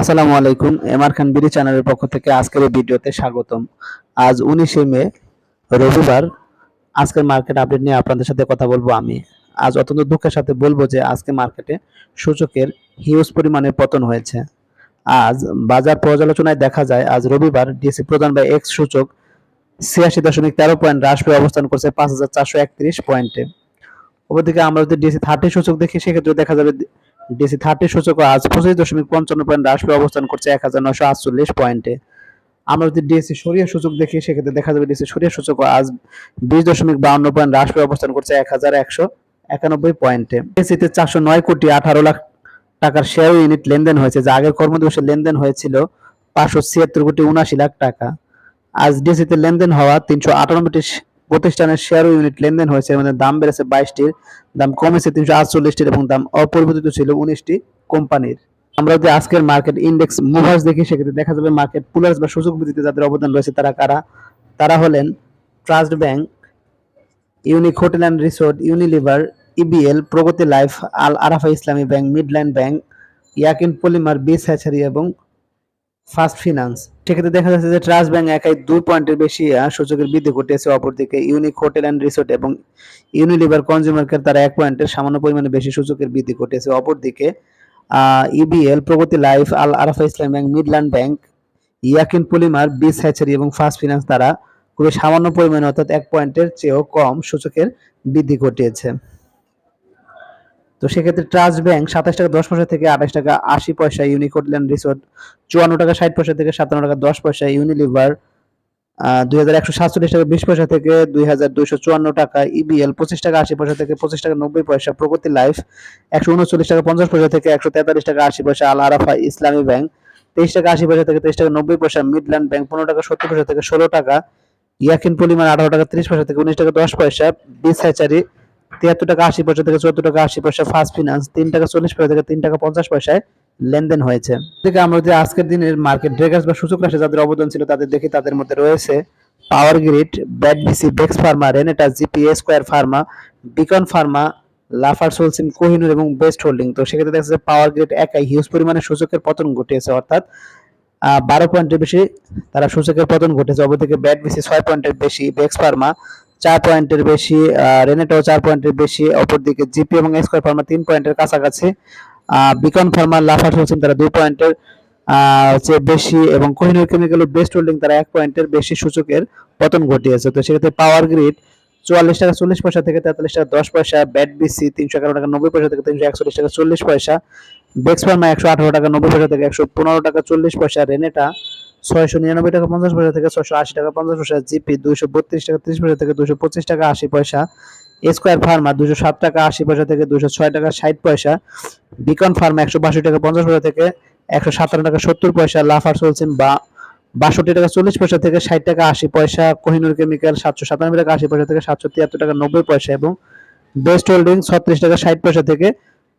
আসসালামু আলাইকুম এমআর খান বিডি চ্যানেলের পক্ষ থেকে আজকের এই ভিডিওতে স্বাগতম। আজ উনিশে মে, রবিবার। আজকের মার্কেট আপডেট নিয়ে আপনাদের সাথে কথা বলব আমি। আজ অত্যন্ত দুঃখের সাথে বলব যে আজকে মার্কেটে সূচকের হিউজ পরিমাণে পতন হয়েছে। আজ বাজার পর্যালোচনায় দেখা যায়, আজ রবিবার ডিসি প্রধান বা এক্স সূচক ছিয়াশি দশমিক তেরো পয়েন্ট হ্রাস পেয়ে অবস্থান করছে পাঁচ হাজার চারশো একত্রিশ পয়েন্টে। অপরদিকে আমরা যদি ডিসি থার্টি সূচক দেখি, সেক্ষেত্রে দেখা যাবে ডিসি থার্টি সূচক আজ পঁচিশ দশমিক পঞ্চান্ন পয়েন্ট হ্রাস পেয়ে অবস্থান করছে এক হাজার নশো আটচল্লিশ পয়েন্টে। আমরা যদি ডিএসসি সরিয়া সূচক দেখি, সেক্ষেত্রে দেখা যাবে ডিএসসি সরিয়া সূচক আজ বিশ দশমিক বাউন্ন পয়েন্ট হ্রাস পেয়ে অবস্থান করছে এক হাজার একশো একানব্বই পয়েন্টে। ডিএসসিতে চারশো নয় কোটি আঠারো লাখ টাকার শেয়ার ইউনিট লেনদেন হয়েছে, যা আগের কর্মদিবসে লেনদেন হয়েছিল পাঁচশো ছিয়াত্তর কোটি উনাশি লাখ টাকা। আজ ডিএসসিতে লেনদেন হওয়া তিনশো আটানব্বইটি প্রতিষ্ঠানের শেয়ার ইউনিট লেনদেন হয়েছে, এর মধ্যে দাম বেড়েছে বাইশটির, দাম কমেছে তিনশো আটচল্লিশটির এবং দাম অপরিবর্তিত ছিল উনিশটি কোম্পানির। আমরা যদি আজকের মার্কেট ইন্ডেক্স মুভার্স দেখি, সেক্ষেত্রে দেখা যাবে মার্কেট পুলার্স বা সুযোগ বৃদ্ধিতে যাদের অবদান রয়েছে, তারা কারা? তারা হলেন trust bank unique hotel and resort Unilever EBL Pragati life Al Arafa Islami bank Midland bank Yakin polymer বিস হ্যাচারি এবং ফার্স্ট ফিনান্স সেক্ষেত্রে দেখা যাচ্ছে যে ট্রাস্ট ব্যাংক একাই দুই পয়েন্টের বেশি সূচকের বৃদ্ধি ঘটিয়েছে অপরদিকে ইউনিক হোটেল অ্যান্ড রিসোর্ট এবং ইউনিলিভার কনজিউমার কেয়ার তারা এক পয়েন্টের সামান্য পরিমাণে বেশি সূচকের বৃদ্ধি ঘটিয়েছে অপরদিকে EBL Pragati life, Al Arafa Islam bank Midland bank, Yakin polymer বিস হ্যাচারি এবং ফার্স্ট ফিনান্স তারা খুবই সামান্য পরিমাণে অর্থাৎ এক পয়েন্টের চেয়েও কম সূচকের বৃদ্ধি ঘটিয়েছে। তো সেক্ষেত্রে ট্রাস্ট ব্যাংক সাতাশ টাকা দশ পয়সা থেকে আঠাশ টাকা আশি পয়সা ইউনিক হোটেল অ্যান্ড রিসোর্ট চুয়ান্ন টাকা ষাট পয়সা থেকে সাতান্ন টাকা দশ পয়সা ইউনিলিভার দুই হাজার একশো সাতচল্লিশ টাকা বিশ পয়সা থেকে দুই হাজার দুইশো চুয়ান্ন টাকা ইবিএল পঁচিশ টাকা আশি পয়সা থেকে পঁচিশ টাকা নব্বই পয়সা, প্রগতি লাইফ একশো উনচল্লিশ টাকা পঞ্চাশ পয়সা থেকে একশো তেতাল্লিশ টাকা আশি পয়সা, আল আরাফা ইসলামী ব্যাংক তেইশ টাকা আশি পয়সা থেকে তেইশ টাকা নব্বই পয়সা মিডল্যান্ড ব্যাংক পনেরো টাকা সত্তর পয়সা থেকে ষোলো টাকা, ইয়াকিন পরিমাণ আঠারো টাকা ত্রিশ পয়সা থেকে উনিশ টাকা দশ পয়সা বিস হ্যাচারি তিয়াত্তর টাকা আশি পয়সা থেকে চুয়াত্তর টাকা আশি পয়সা ফার্স্ট ফিনান্স তিন টাকা চল্লিশ পয়সা থেকে তিন টাকা পঞ্চাশ পয়সায় লেনদেন হয়েছে। থেকে আমরা যদি আজকের দিনের মার্কেট ড্রেগার্স বা সূচক রাশি যাদের অবদান ছিল তাদের দেখি তাদের মধ্যে রয়েছে পাওয়ার গ্রিড ব্যাডবিসি বেক্স pharma Renata GP square pharma beacon pharma Lafarge সোলসিম কোহিনুর এবং বেস্ট হোল্ডিং তো সেক্ষেত্রে দেখা যাচ্ছে পাওয়ার গ্রিড একাই হিউজ পরিমাণে সূচকের পতন ঘটিয়েছে, অর্থাৎ বারো পয়েন্টের বেশি তারা সূচকের পতন ঘটেছে অপরদিকে ব্যাডবিসি ছয় পয়েন্টের বেশি। বেক্স ফার্মা চার পয়েন্টের বেশি রেনেটাও চার পয়েন্টের বেশি, অপরদিকে জিপি এবং স্কোয়ার ফার্মা তিন পয়েন্টের কাছাকাছি। বিকন ফার্মা লাফার হোসেন তারা দুই পয়েন্টের চেয়ে বেশি এবং কোহিনুর কেমিক্যাল বেস্ট হোল্ডিং তারা এক পয়েন্টের বেশি সূচকের পতন ঘটিয়েছে। তো সেক্ষেত্রে পাওয়ার গ্রিড চুয়াল্লিশ টাকা চল্লিশ পয়সা থেকে তেতাল্লিশ টাকা দশ পয়সা ব্যাট বিসি তিনশো এগারো টাকা নব্বই পয়সা থেকে তিনশো একচল্লিশ টাকা চল্লিশ পয়সা বেক্স ফার্মা একশো আঠারো টাকা নব্বই পয়সা থেকে একশো পনেরো টাকা চল্লিশ পয়সা রেনেটা ছয়শো নিরানব্বই টাকা পঞ্চাশ পয়সা থেকে ছয়শো আশি টাকা পঞ্চাশ পয়সা, জিপি দুইশো বত্রিশ টাকা ত্রিশ পয়সা থেকে দুশো পঁচিশ টাকা আশি পয়সা, স্কোয়ার ফার্মা দুশো সাত টাকা আশি পয়সা থেকে দুশো ছয় টাকা ষাট পয়সা, বিকন ফার্মা একশো বাষট্টি টাকা পঞ্চাশ পয়সা থেকে একশো সাতান্ন টাকা সত্তর পয়সা, লাফার চলছেন বা বাষট্টি টাকা চল্লিশ পয়সা থেকে ষাট টাকা আশি পয়সা, কোহিনুর কেমিক্যাল সাতশো সাতানব্বই টাকা আশি পয়সা থেকে সাতশো তিয়াত্তর টাকা নব্বই পয়সা এবং বেস্ট হোল্ডিং ছত্রিশ টাকা ষাট পয়সা থেকে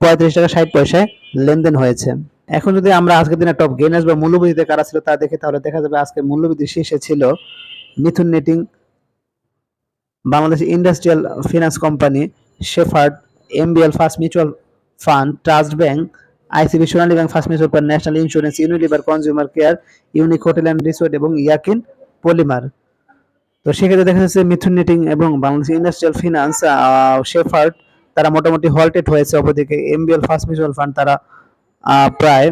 পঁয়ত্রিশ টাকা, ষাট পয়সায় লেনদেন হয়েছে। এখন যদি আমরা আজকের দিনে টপ গেনার্স বা মূল্যবৃদ্ধিতে কারা ছিল তা দেখি, তাহলে দেখা যাবে আজকে মূল্যবৃদ্ধি শীর্ষে ছিল Mithun knitting, Bangladesh industrial finance company, Shepherd, MBL first mutual fund, trust bank, ICB, Sonali bank, first mutual fund, national insurance, Unilever, consumer care, unique hotel and resort এবং ইয়াকিন পলিমার। তো সেক্ষেত্রে দেখা যাচ্ছে মিথুন নেটিং এবং বাংলাদেশ ইন্ডাস্ট্রিয়াল ফিনান্স শেফার্ড তারা মোটামুটি halted হয়েছে অপরদিকে। এমবিএল ফার্স্ট মিউচুয়াল ফান্ড তারা প্রায়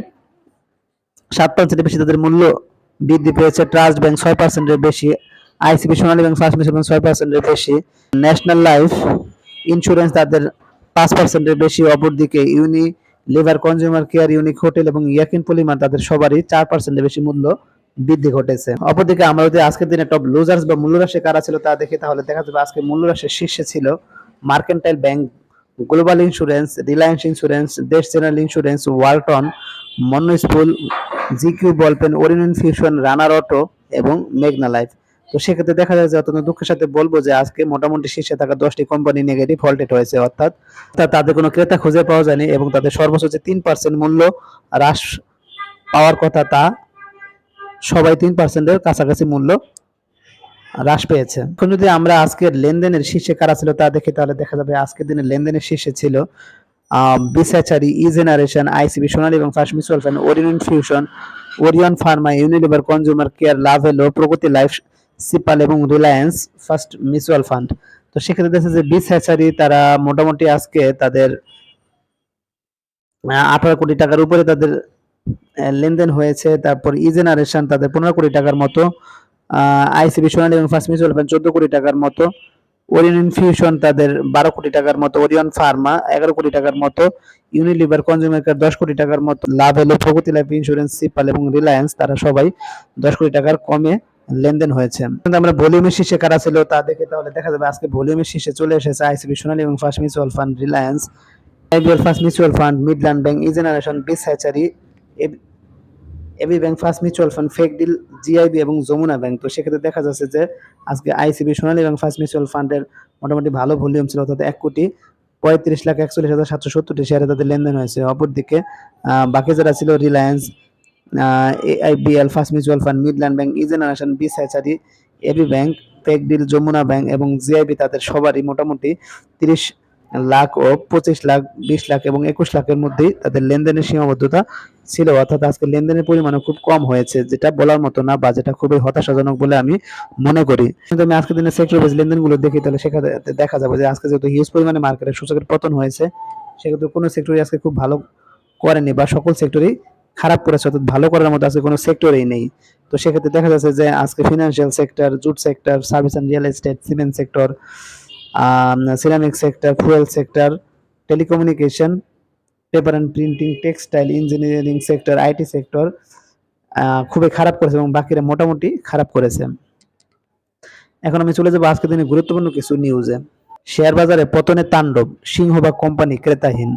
সাত পার্সেন্টের বেশি তাদের মূল্য বৃদ্ধি পেয়েছে। ট্রাস্ট ব্যাংক ছয় পার্সেন্টের বেশি ICB Sonali bank first mutual bank ছয় পার্সেন্টের বেশি ন্যাশনাল লাইফ ইন্স্যুরেন্স তাদের পাঁচ পার্সেন্টের বেশি, অপরদিকে Unilever consumer care unique hotel এবং ইয়াকিন পলিমার তাদের সবারই চার পার্সেন্টের বেশি মূল্য বৃদ্ধি ঘটেছে। অপরদিকে আমরা যদি আজকের দিনে টপ লুজার্স বা মূল্যরাশি কারা ছিল তা দেখি, তাহলে দেখা যাবে আজকে মূল্যরাশির শীর্ষে ছিল mercantile bank global insurance Reliance insurance Desh general insurance Walton Monno school GQ ballpen Orion fusion Runner auto এবং মেঘনা লাইফ তো সেক্ষেত্রে দেখা যায় যে অত্যন্ত দুঃখের সাথে বলব যে আজকে মোটামুটি শীর্ষে থাকা দশটি কোম্পানি নেগেটিভ হল্টেড হয়েছে, অর্থাৎ তাদের কোনো ক্রেতা খুঁজে পাওয়া যায়নি এবং তাদের সর্বোচ্চ যে তিন পার্সেন্ট মূল্য হ্রাস পাওয়ার কথা তা সবাই তিন পার্সেন্টের কাছাকাছি মূল্য হ্রাস পেয়েছে। এখন যদি আমরা আজকের লেনদেনের শীর্ষে কারা ছিল তা দেখি, তাহলে দেখা যাবে আজকের দিনে লেনদেনের শীর্ষে ছিল বিসাচারি ই জেনারেশন আইসিবি সোনালী এবং first mutual fund Orion fusion Orion pharma Unilever consumer care Lovello Pragati life সিপাল এবং রিলায়েন্স ফার্স্ট মিউচুয়াল ফান্ড তো সেক্ষেত্রে দেখা যাচ্ছে বিসাচারি তারা মোটামুটি আজকে তাদের আঠারো কোটি টাকার উপরে তাদের লেনদেন হয়েছে। তারপর ই জেনারেশন তাদের পনেরো কোটি টাকার মতো আইসিবি সোনালী এবং ফার্স্ট মিউচুয়াল ফান্ড চোদ্দ কোটি টাকার মতো। ওরিয়ন ইনফিউশন তাদের বারো কোটি টাকার মতো। ওরিয়ন ফার্মা এগারো কোটি টাকার মতো। ইউনিলিভার কনজিউমার কেয়ার দশ কোটি টাকার মতো। লাভ এলো প্রগতি লাইফ ইন্স্যুরেন্স সিপাল এবং রিলায়েন্স তারা সবাই দশ কোটি টাকার কমে লেনদেন হয়েছে। আমরা ভলিউমের শীর্ষে কারা ছিল তা দেখে তাহলে দেখা যাবে। আজকে ভলিউমের শীর্ষে চলে এসেছে আইসিবি সোনালী এবং first mutual fund Reliance IBL first mutual fund Midland bank E generation বিস hatchery AB bank, first mutual fund, fake deal, GIB এবং যমুনা ব্যাংক। তো সেক্ষেত্রে দেখা যাচ্ছে যে আজকে আইসিবি, সোনালী এবং ফার্স্ট মিউচুয়াল ফান্ডের মোটামুটি ভালো ভলিউম ছিল অর্থাৎ এক কোটি পঁয়ত্রিশ লাখ একচল্লিশ হাজার সাতশো সত্তরটি শেয়ারে তাদের লেনদেন হয়েছে। অপরদিকে বাকি যারা ছিল Reliance AIBL first mutual fund, Midland bank E generation বিস hatchery AB bank, fake deal, Jamuna bank এবং জিআইবি তাদের সবারই মোটামুটি তিরিশ লাখ ও পঁচিশ লাখ, বিশ লাখ এবং একুশ লাখের মধ্যেই তাদের লেনদেনের সীমাবদ্ধতা ছিল। অর্থাৎ আজকে লেনদেনের পরিমাণও খুব কম হয়েছে, যেটা বলার মতো না বা যেটা খুবই হতাশাজনক বলে আমি মনে করি। কিন্তু আমি আজকের দিনে সেক্টর বেস লেনদেনগুলো দেখি, তাহলে সেখানে দেখা যাবে যে আজকে যেহেতু হিউজ পরিমাণে মার্কেটের সূচকের পতন হয়েছে, সেক্ষেত্রে কোনো সেক্টরই আজকে খুব ভালো করেনি বা সকল সেক্টরই খারাপ করেছে, অর্থাৎ ভালো করার মতো আজকে কোনো সেক্টরই নেই। তো সেক্ষেত্রে দেখা যাচ্ছে যে আজকে financial sector jute sector service and real estate cement sector ceramic sector fuel sector telecommunication paper and printing textile engineering sector IT sector খুবই খারাপ করেছে এবং বাকিরা মোটামুটি খারাপ করেছে। এখন আমি চলে যাব আজকের দিনে গুরুত্বপূর্ণ কিছু নিউজে শেয়ার বাজারে পতনের তাণ্ডব সিংহবাগ কোম্পানি ক্রেতাহীন।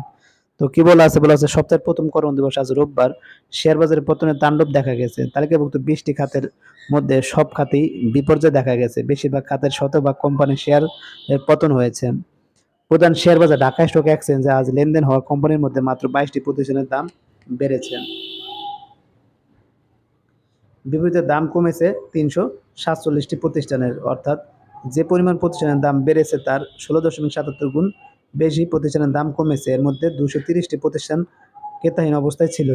তো কি বলা আছে? বলা আছে, সপ্তাহের প্রথম কর্মদিবস আজ রোববার। শেয়ার বাজারে পতনের তাণ্ডব দেখা গেছে। তালিকাভুক্ত বিশটি খাতের মধ্যে সব খাতেই বিপর্যয় দেখা গেছে। বেশিরভাগ খাতের শতভাগ কোম্পানির শেয়ার পতন হয়েছে। প্রধান শেয়ার বাজার ঢাকা স্টক এক্সচেঞ্জে আজ লেনদেন হওয়া কোম্পানির মধ্যে মাত্র বাইশটি প্রতিষ্ঠানের দাম বেড়েছে। বিপরীতে দাম কমেছে তিনশো সাতচল্লিশটি প্রতিষ্ঠানের। অর্থাৎ যে পরিমাণ প্রতিষ্ঠানের দাম বেড়েছে তার ষোলো দশমিক সাতাত্তর গুণ বেশি প্রতিষ্ঠানের দাম কমেছে। এর মধ্যে দুশো তিরিশটি প্রতিষ্ঠান ক্রেতাহীন অবস্থায় ছিল।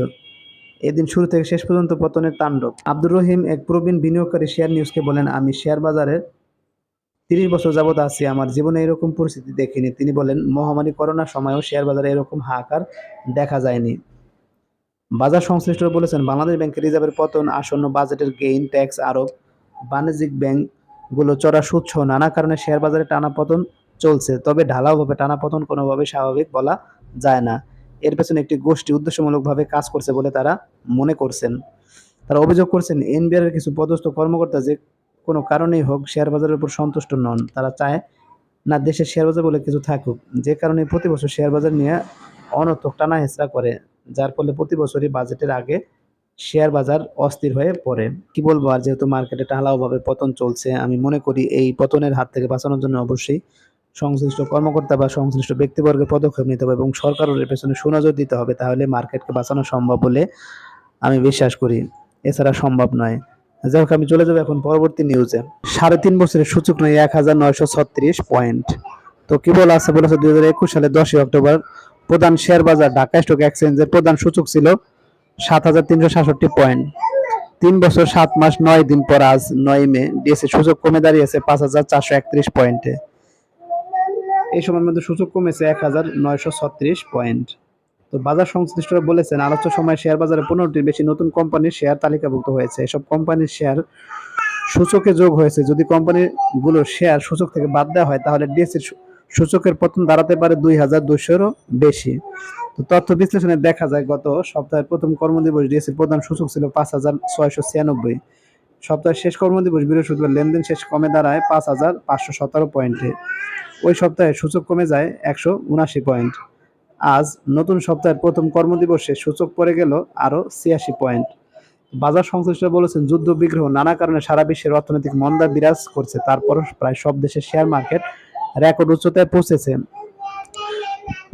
এদিন শুরু থেকে শেষ পর্যন্ত পতনের তাণ্ডব। আব্দুর রহিম, এক প্রবীণ বিনিয়োগকারী শেয়ার নিউজকে বলেন, আমি শেয়ার বাজারে তিরিশ বছর যাবত আছি, আমার জীবনে এরকম পরিস্থিতি দেখিনি। তিনি বলেন, মহামারী করোনার সময়ও শেয়ার বাজারে এরকম হাহাকার দেখা যায়নি। বাজার সংশ্লিষ্টরা বলেছেন, বাংলাদেশ ব্যাংকের রিজার্ভের পতন, আসন্ন বাজেটের গেইন, ট্যাক্স আরোপ, বাণিজ্যিক ব্যাংকগুলো চড়া সহ নানা কারণে শেয়ার বাজারে টানা পতন চলছে। তবে ঢালাওভাবে টানা পতন কোনোভাবে স্বাভাবিক বলা যায় না। এর পেছনে একটি গোষ্ঠী উদ্দেশ্যমূলকভাবে কাজ করছে বলে তারা মনে করছেন। তারা অভিযোগ করছেন, এনবিআর কিছু পদস্থ কর্মকর্তা যে কোনো কারণেই হোক শেয়ার বাজারের উপর সন্তুষ্ট নন। তারা চায় না দেশের শেয়ার বাজার বলে কিছু থাকুক। যে কারণে প্রতি বছর শেয়ার বাজার নিয়ে অনর্থক টানা হেঁচড়া করে, যার ফলে প্রতি বছরই বাজেটের আগে শেয়ার বাজার অস্থির হয়ে পড়ে। কি বলব আর, যেহেতু মার্কেটে টালাওভাবে পতন চলছে, আমি মনে করি এই পতনের হাত থেকে বাঁচানোর জন্য অবশ্যই সংশ্লিষ্ট কর্মকর্তা বা সংশ্লিষ্ট ব্যক্তিবর্গের পদক্ষেপ নিতে হবে এবং সরকারের পেছনে সুনজর দিতে হবে, তাহলে মার্কেটকে বাঁচানো সম্ভব বলে আমি বিশ্বাস করি। এছাড়া সম্ভব নয়। যাই হোক, আমি চলে যাব এখন পরবর্তী নিউজে সাড়ে তিন বছরের সূচক নয় এক হাজার নয়শো ছত্রিশ পয়েন্ট তো কি বলা আছে বলেছে দুই হাজার একুশ সালে দশই অক্টোবর প্রধান শেয়ার বাজার ঢাকা স্টক এক্সচেঞ্জের প্রধান সূচক ছিল সাত হাজার তিনশো সাতষট্টি পয়েন্ট তিন বছর, সাত মাস, নয় দিন পর আজ নয় মে, ডিএসসি সূচক কমে দাঁড়িয়েছে পাঁচ হাজার চারশো একত্রিশ পয়েন্টে এই সময়ের মধ্যে সূচক কমেছে এক হাজার নয়শো ছত্রিশ পয়েন্ট। তো বাজার সংশ্লিষ্টরা বলেছেন, আলোচ্য সময় শেয়ার বাজারে পনেরোটির বেশি নতুন কোম্পানির শেয়ার তালিকাভুক্ত হয়েছে। এসব কোম্পানির শেয়ার সূচকে যোগ হয়েছে। যদি কোম্পানিগুলোর শেয়ার সূচক থেকে বাদ দেওয়া হয়, তাহলে ডিএসসির সূচকের পতন দাঁড়াতে পারে দুই হাজার দুশোরও বেশি। তো তথ্য বিশ্লেষণে দেখা যায়, গত সপ্তাহের প্রথম কর্মদিবস ডিএসসির প্রধান সূচক ছিল পাঁচ হাজার ছয়শো ছিয়ানব্বই। সপ্তাহের শেষ কর্মদিবস বৃহস্পতিবার লেনদেন শেষ কমে দাঁড়ায় পাঁচ হাজার পাঁচশো সতেরো পয়েন্টে ওই সপ্তাহে সূচক কমে যায় একশো উনাশি পয়েন্ট আজ নতুন সপ্তাহের প্রথম কর্মদিবসে সূচক পড়ে গেল আরও ছিয়াশি পয়েন্ট বাজার সংশ্লিষ্টরা বলেছেন, যুদ্ধ, বিগ্রহ নানা কারণে সারা বিশ্বের অর্থনৈতিক মন্দা বিরাজ করছে। তারপর প্রায় সব দেশের শেয়ার মার্কেট রেকর্ড উচ্চতায় পৌঁছেছে।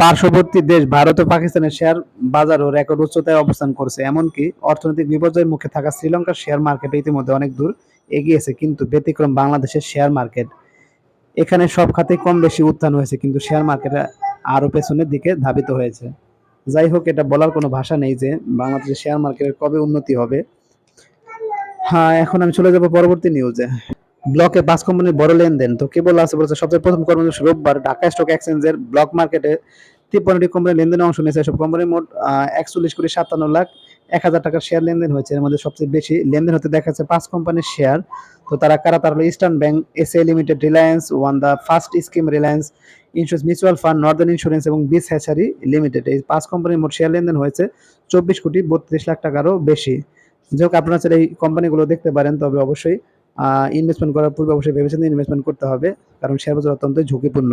পার্শ্ববর্তী দেশ ভারত ও পাকিস্তানের শেয়ার বাজারও রেকর্ড উচ্চতায় অবস্থান করছে। এমনকি অর্থনৈতিক বিপর্যয়ের মুখে থাকা শ্রীলঙ্কার শেয়ার মার্কেট ইতিমধ্যে অনেক দূর এগিয়েছে, কিন্তু ব্যতিক্রম বাংলাদেশের শেয়ার মার্কেট এখানে সব খাতে কম বেশি উত্থান হয়েছে, কিন্তু শেয়ার মার্কেট আরও পেছনের দিকে ধাবিত হয়েছে। যাই হোক, এটা বলার কোনো ভাষা নেই যে বাংলাদেশের শেয়ার মার্কেটের কবে উন্নতি হবে। হ্যাঁ এখন আমি চলে যাব পরবর্তী নিউজে ব্লকে পাঁচ কোম্পানির বড় লেনদেন। তো কেবল আছে? বলছে, সবচেয়ে প্রথম কর্মদিবস রোববার ঢাকা স্টক এক্সচেঞ্জের ব্লক মার্কেটে তিপ্পান্নটি কোম্পানির লেনদেনে অংশ নিয়েছে। সব কোম্পানির মোট একচল্লিশ কোটি সাতান্ন লাখ এক হাজার টাকার শেয়ার লেনদেন হয়েছে। এর মধ্যে সবচেয়ে বেশি লেনদেন হতে দেখা যাচ্ছে পাঁচ কোম্পানির শেয়ার তো তারা কারা? তারা হলো Eastern bank SA limited Reliance one the first scheme Reliance insurance mutual fund Northern insurance এবং বিস হ্যাচারি লিমিটেড এই পাঁচ কোম্পানির মোট শেয়ার লেনদেন হয়েছে চব্বিশ কোটি বত্রিশ লাখ টাকারও বেশি। যাই হোক, আপনারা এই কোম্পানিগুলো দেখতে পারেন, তবে অবশ্যই ইনভেস্টমেন্ট করার পূর্বে অবশ্যই ভেবেচিন্তে ইনভেস্টমেন্ট করতে হবে, কারণ শেয়ার বাজার অত্যন্ত ঝুঁকিপূর্ণ।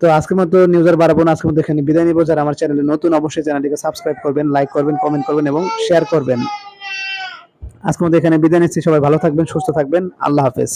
তো আজকের মতো নিউজ আর বাড়াবো না, আজকের মতো এখানে বিদায় নিব। যারা আমার চ্যানেলে নতুন, অবশ্যই চ্যানেলটিকে সাবস্ক্রাইব করবেন লাইক করবেন কমেন্ট করবেন এবং শেয়ার করবেন। আজকের মতো এখানে বিদায় নিচ্ছি। সবাই ভালো থাকবেন, সুস্থ থাকবেন। আল্লাহ হাফেজ।